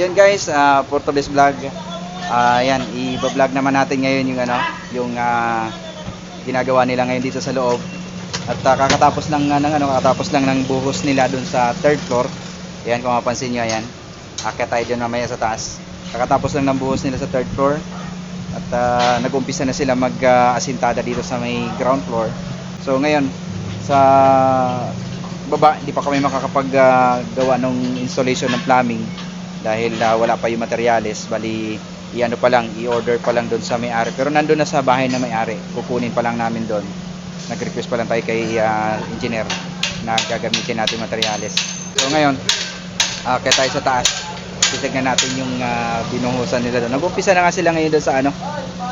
ayun guys, ah, for today's vlog. Ayan, i-vlog naman natin ngayon yung ano, yung ah, ginagawa nila ngayon dito sa loob. At ah, kakatapos lang ng ano, kakatapos lang ng buhos nila dun sa third floor. Ayan, kung mapansin niyo, ayan. Akit tayo dyan mamaya sa taas. Kakatapos lang ng buhos nila sa third floor. At ah, nag-umpisa na sila mag-asintada dito sa may ground floor. So ngayon, sa baba, hindi pa kami makakapag-gawa ng installation ng plumbing dahil ah, wala pa yung materyales. Bali, i-ano pa lang, i-order pa lang doon sa may-ari. Pero nandun na sa bahay na may-ari. Kukunin pa lang namin doon. Nag-request pa lang tayo kay ah, engineer na gagamitin natin materyales. So ngayon, ah kaya tayo sa taas. Titignan natin yung ah, binuhusan nila doon. Nag-umpisa na nga sila ngayon doon sa ano,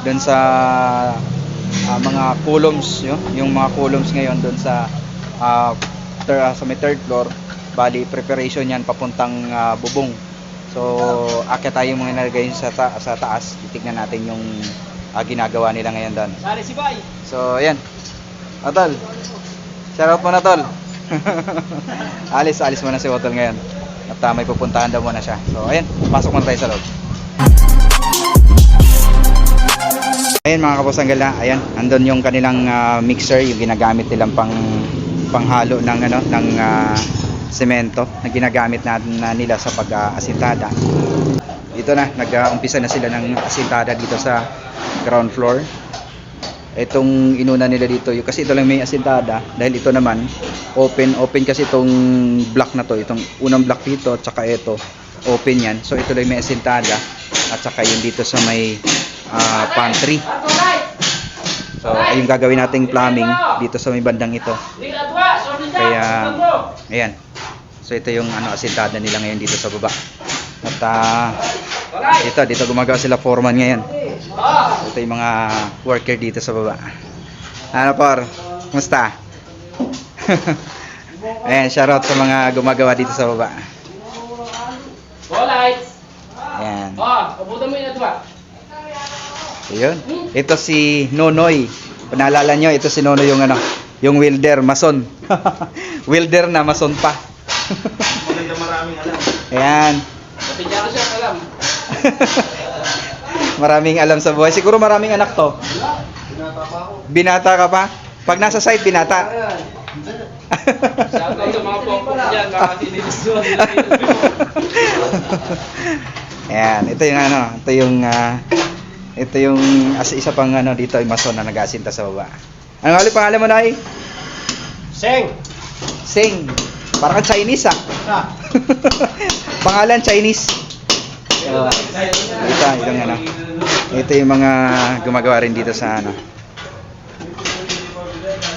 doon sa ah, mga columns, yun, yung mga columns ngayon doon sa ah, ter- ah, sa may third floor. Bali, preparation yan papuntang ah, bubong. So, akit tayo mga nilagay sa, ta- sa taas. Titignan natin yung ah, ginagawa nila ngayon doon. Sali si Bay. So, ayan. Otol. Shoutout mo na, Tol. alis, alis muna si Otol ngayon. At ah, may pupuntahan daw muna siya. So, ayan. Pasok muna tayo sa loob. Ayan mga kapusanggala, ayan, andun yung kanilang ah, mixer, yung ginagamit nilang pang panghalo ng ano ng ah, semento na ginagamit na, na nila sa pag-asintada. Dito na, nag-umpisa na sila ng asintada dito sa ground floor. Itong inuna nila dito, yung kasi ito lang may asintada dahil ito naman open open kasi itong block na to, itong unang block dito at saka ito open yan. So ito lang may asintada at saka yung dito sa may ah, pantry. So ayun gagawin nating plumbing dito sa may bandang ito. Kaya ayan. So ito yung ano asintada nila ngayon dito sa baba. At ah, dito dito gumagawa sila foreman ngayon. Ito yung mga worker dito sa baba. Ano por? Kumusta? Ayan, shoutout sa mga gumagawa dito sa baba. Go lights. Ayan. Oh, abutan mo yun ito ba? Ayun. Ito si Nonoy. Kung naalala nyo, ito si Nonoy yung ano, yung welder, mason. welder na, mason pa. Maganda maraming alam. Ayan. Pati niya ko siya alam. maraming alam sa buhay. Siguro maraming anak to. Binata pa ako. Binata ka pa? Pag nasa site, binata. Shout out sa mga pokpok dyan, mga sinisuan nila Ayan, ito yung ano, ito yung ah, ito yung as isa pang ano dito ay mason na nag-aasinta sa baba. Ano nga ulit pangalan mo na Seng! Sing. Parang Chinese ah. Ha? Pangalan Chinese. So, ito, itong ano. Ito yung mga gumagawa rin dito sa ano.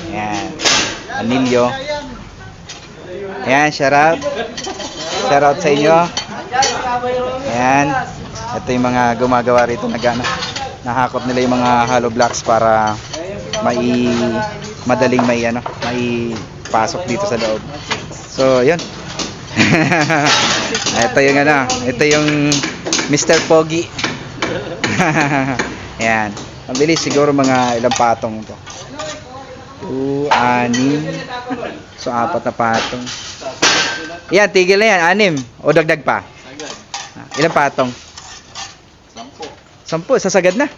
Ayan. Anilyo. Ayan, shout out. Shout out sa inyo. Ayan. Ito yung mga gumagawa rito nag ano, nahakot nila yung mga hollow blocks para mai madaling may ano, may pasok dito sa loob. So, yun. ito yung ano, ito yung Mr. Pogi. Ayan. Ang bilis siguro mga ilang patong ito. 2, 6, so apat na patong. Yan, tigil na yan, anim. O dagdag pa. Ilang patong? Sampo. Sampu, sasagad na.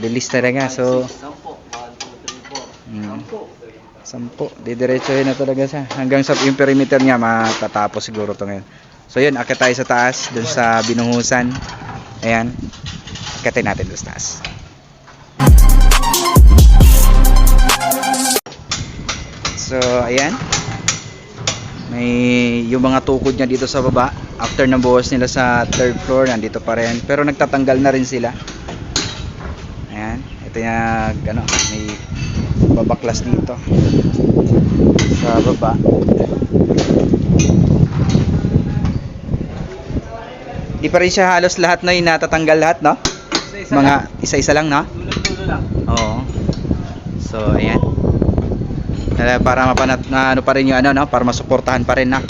Bilis talaga. So, sampu. Didiretsohin na talaga siya. Hanggang sa yung perimeter niya, matatapos siguro to ngayon. So, yun, akit tayo sa taas, dun sa binuhusan. Ayan. Akitin natin dun sa taas. So, ayan. May yung mga tukod niya dito sa baba. After ng buhos nila sa third floor, nandito pa rin. Pero nagtatanggal na rin sila. Ayan. Ito yung, ano, may babaklas dito. Sa baba. Di pa rin siya halos lahat na yung natatanggal lahat, no? Mga isa-isa lang, no? Lang. Oo. So, ayan. Para mapanat na ano pa rin yung ano, no? Para masuportahan pa rin na.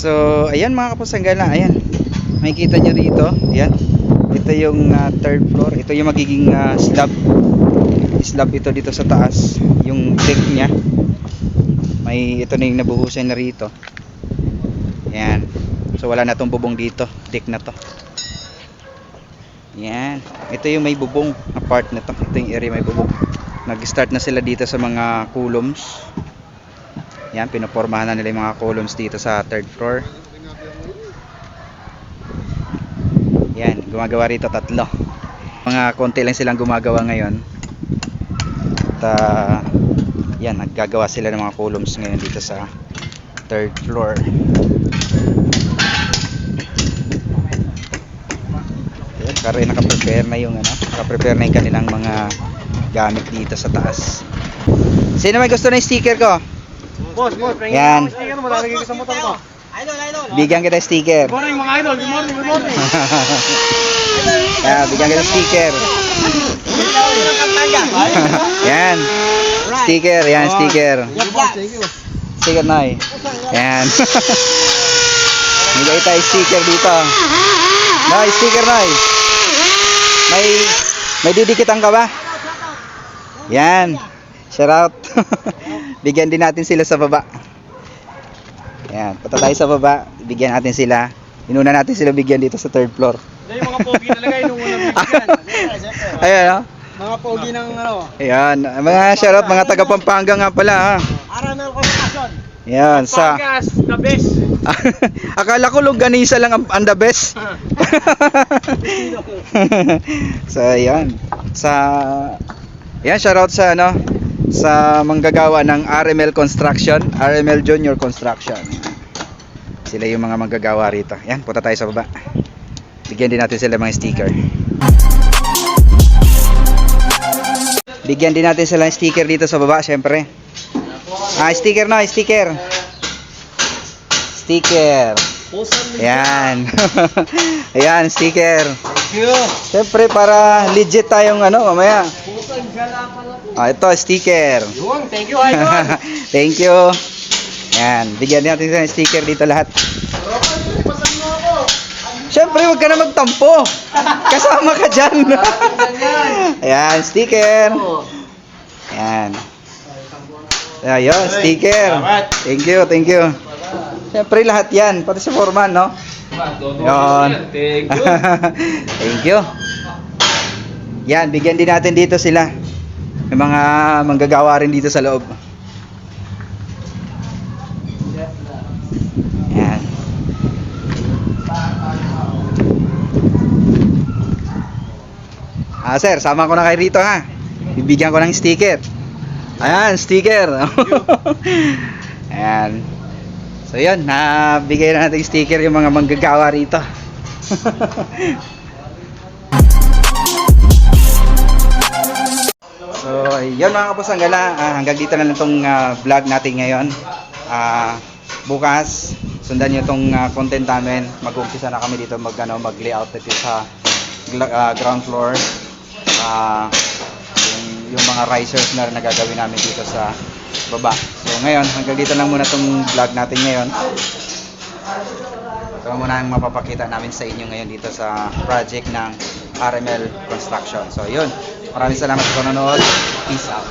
So, ayan mga kapusanggala. Ayan. Makikita nyo rito. Ayan. Ito yung ah, third floor. Ito yung magiging ah, slab. Slab ito dito sa taas. Yung deck niya. May ito na yung nabuhusan na rito. Yan. So wala na tong bubong dito. Deck na to. Yan. Ito yung may bubong na part na to. Ito yung area may bubong. Nag-start na sila dito sa mga columns. Yan, pinopormahan na nila yung mga columns dito sa third floor. Yan, gumagawa rito tatlo. Mga konti lang silang gumagawa ngayon. At ah, yan, naggagawa sila ng mga columns ngayon dito sa third floor. Kare naka-prepare na yung ano, naka-prepare na yung kanilang mga gamit dito sa taas. Sino may gusto ng sticker ko? Boss, boss, pringin Yan. ako sticker mo, lalagay ko sa motor ko. Bigyan kita sticker. Good morning mga idol, good morning, good morning. yeah, bigyan kita sticker. yan. Sticker, yan, sticker. Sticker na eh. Yan. Bigay tayo sticker dito. Nay, sticker na May, may didikitan ka ba? Yan. Shout out. Bigyan din natin sila sa baba. Yan, punta tayo sa baba, bigyan natin sila. Inuna natin sila bigyan dito sa third floor. Yung mga pogi talaga, yung unang bigyan. Ayun, oh. Mga pogi ng ano, Ayan, mga shoutout mga taga Pampanga nga pala ha. Aranal Construction. Yan, sa Panggas, the best. Akala ko longganisa lang ang, ang the best. so, ayan. Sa Ayan, shoutout sa ano sa manggagawa ng RML Construction, RML Junior Construction. Sila yung mga manggagawa rito. Ayan, punta tayo sa baba. Bigyan din natin sila mga sticker. Bigyan din natin sila ng sticker dito sa baba, syempre. Ah, sticker na, sticker. Sticker. Ayan. Ayan, sticker. Thank you. Siyempre, para legit tayong ano, mamaya. Ah, ito, sticker. Yun, thank you idol. Thank you. Ayan, bigyan natin ng sticker dito lahat. Siyempre, huwag ka na magtampo. Kasama ka dyan. Ayan, sticker. Ayan. Ayun, sticker. Thank you, thank you. Siyempre, lahat yan. Pati si Foreman, no? Yun. Thank you. Thank you. Yan, bigyan din natin dito sila. May mga manggagawa rin dito sa loob. Yan. Ah, sir, sama ko na kayo rito ha. Bibigyan ko ng sticker. Ayan, sticker. Ayan. So yun, nabigay na natin sticker yung mga manggagawa rito. so, yun mga kapos gala, ah, hanggang dito na lang itong ah, vlog natin ngayon. Ah, bukas, sundan nyo itong ah, content namin. Mag-umpisa na kami dito mag, ano, mag-layout dito sa ah, ground floor. Ah, yung, yung mga risers na nagagawin namin dito sa baba. So ngayon, hanggang dito lang muna itong vlog natin ngayon. Ito muna ang mapapakita namin sa inyo ngayon dito sa project ng RML Construction. So yun, maraming salamat sa panonood. Peace out.